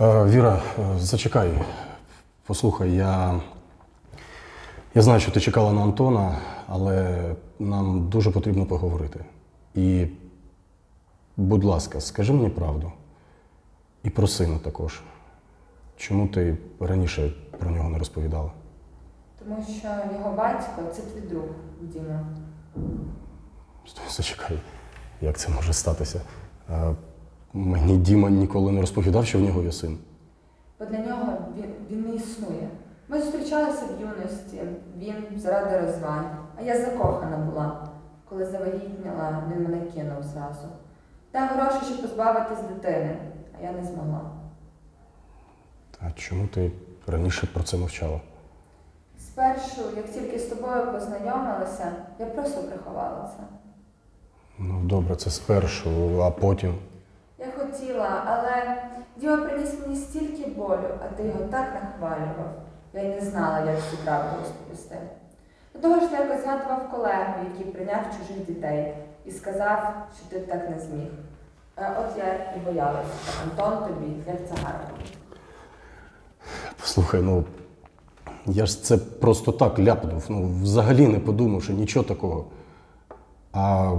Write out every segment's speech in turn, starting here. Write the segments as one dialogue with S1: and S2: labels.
S1: Е, Віра, е, зачекай. Послухай, я. Я знаю, що ти чекала на Антона, але нам дуже потрібно поговорити. І, будь ласка, скажи мені правду. І про сина також. Чому ти раніше про нього не розповідала?
S2: Тому що його батько це твій друг, Діма.
S1: Зачекай, як це може статися? Мені Діма ніколи не розповідав, що в нього є син.
S2: Бо для нього він, він не існує. Ми зустрічалися в юності, він заради розвань, а я закохана була. Коли завагітніла, він мене кинув зразу. Дав гроші, щоб позбавитись дитини, а я не змогла.
S1: А чому ти раніше про це мовчала?
S2: Спершу, як тільки з тобою познайомилася, я просто приховала це.
S1: Ну, добре, це спершу, а потім.
S2: Я хотіла, але Діма приніс мені стільки болю, а ти його так нахвалював. Я й не знала, як цю правду розповісти. До того ж, ти якось згадував колегу, який прийняв чужих дітей, і сказав, що ти так не зміг. Е, От я і боялася, Антон тобі як цигарка.
S1: Послухай, ну я ж це просто так ляпнув. Ну, взагалі не подумавши, нічого такого. А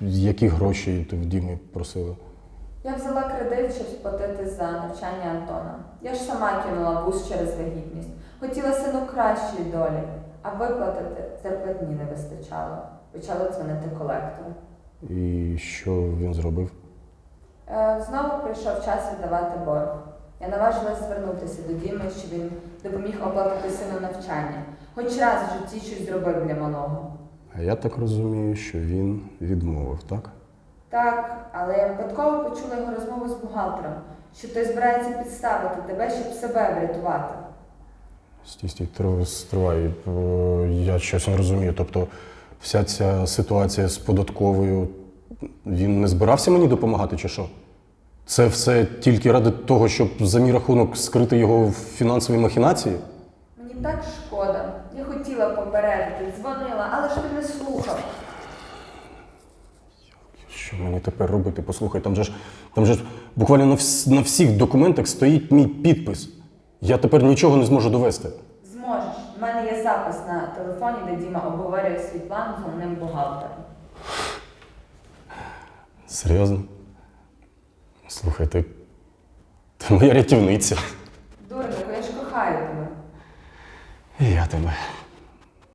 S1: які гроші ти в Дімі просила?
S2: Я взяла кредит, щоб сплатити за навчання Антона. Я ж сама кинула вуз через вагітність. Хотіла сину кращої долі, а виплатити зарплатні не вистачало. Почали дзвонити колектору.
S1: І що він зробив?
S2: Е, Знову прийшов час віддавати борг. Я наважилась звернутися до Діми, щоб він допоміг оплатити сину навчання. Хоч раз в житті щось зробив для малого.
S1: А я так розумію, що він відмовив, так?
S2: Так, але я випадково почула його розмову з бухгалтером, що той збирається підставити тебе, щоб себе врятувати.
S1: Стій, стій, трив- стривай. Е, Я щось не розумію. Тобто, вся ця ситуація з податковою, він не збирався мені допомагати, чи що? Це все тільки ради того, щоб за мій рахунок скрити його фінансові махінації?
S2: Мені так шкода. Я хотіла попередити, дзвонила, але ж ти не слухав.
S1: Що мені тепер робити? Послухай, там же ж, там же ж буквально на, вс- на всіх документах стоїть мій підпис. Я тепер нічого не зможу довести.
S2: Зможеш. У мене є запис на телефоні, де Діма обговорює свій план з головним бухгалтером.
S1: Серйозно? Слухай, ти, ти моя рятівниця.
S2: Дурнику, я ж кохаю тебе.
S1: І я тебе.